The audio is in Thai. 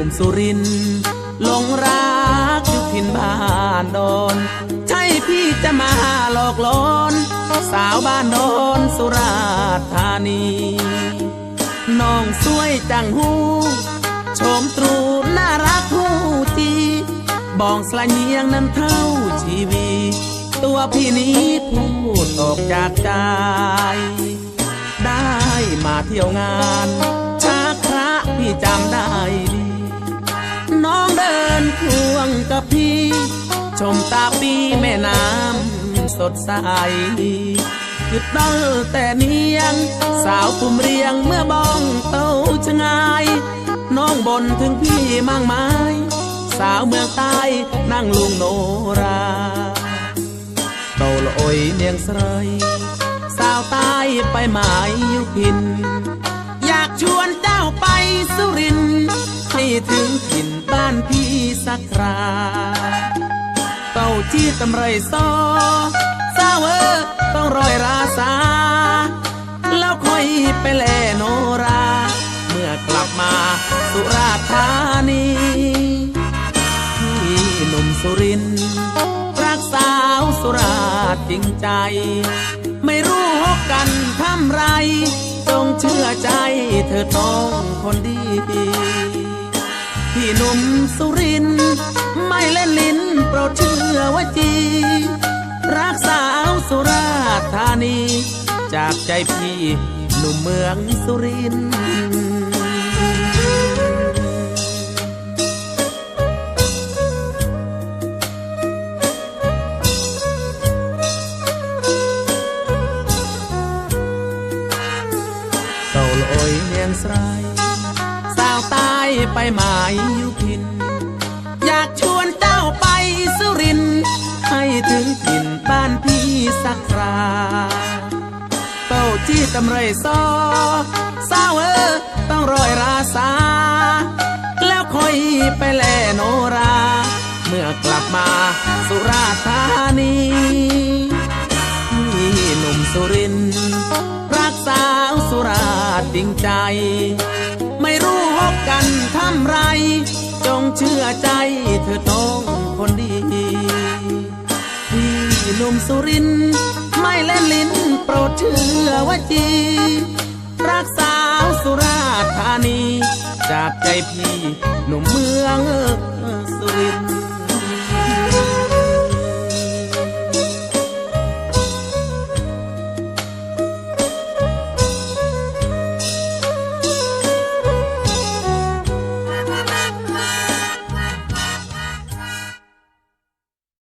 ุ่มสุรินหลงรักอยู่ถิ่นบ้านดอน ใช่พี่จะมาหลอกลอน สาวบ้านดอนสุราษฎร์ธานีน้องสวยจังหูชมตรูน่ารักหูจีบองสลายเนียงนั้นเท่าชีวี ตัวพี่นี้พูดออกจากใจ ได้มาเที่ยวงาน ชาคระพี่จำได้ ชมตาปีแม่น้ำสดใสหยุดเดินแต่เนียง สาวปุ่มเรียงเมื่อบ้องเต้าชะงาย น้องบนถึงพี่มั่งไม้สาวเมืองใต้นั่งลุงโนราเต่าลอยเนียงสยสาวใต้ไปหมายอยู่พิน อยากชวนเจ้าไปสุรินให้ถึงถิ่นบ้านพี่สักครา ที่ตำไรซอสาวเออต้องรอยราสา แล้วค่อยไปแลโนรา เมื่อกลับมาสุราธานีพี่หนุ่มสุรินรักสาวสุราจริงใจ ไม่รู้หกกันทำไร จงเชื่อใจเธอต้องคนดี พี่หนุ่มสุริน ไม่เล่นลิ้นโปรดเชื่อว่าจีรักสาวสุราธานี จากใจพี่หนุ่มเมืองสุรินทร์เต่าลอยเนียงสายส ไปหมายอยู่พิน อยากชวนเจ้าไปสุริน ให้ถึงถิ่นบ้านพี่สักคราเต้าที่ตำไรซอสาวเออต้องรอยราสา แล้วค่อยไปแลโนรา เมื่อกลับมาสุราธานีพี่หนุ่มสุรินรักสาวสุราษฎร์จริงใจ ไม่รู้หกกันทำไร จงเชื่อใจเธอต้องคนดี พี่หนุ่มสุริน ไม่เล่นลิ้นโปรดเชื่อว่าจี รักสาวสุราธานี จากใจพี่หนุ่มเมืองสุรินทร์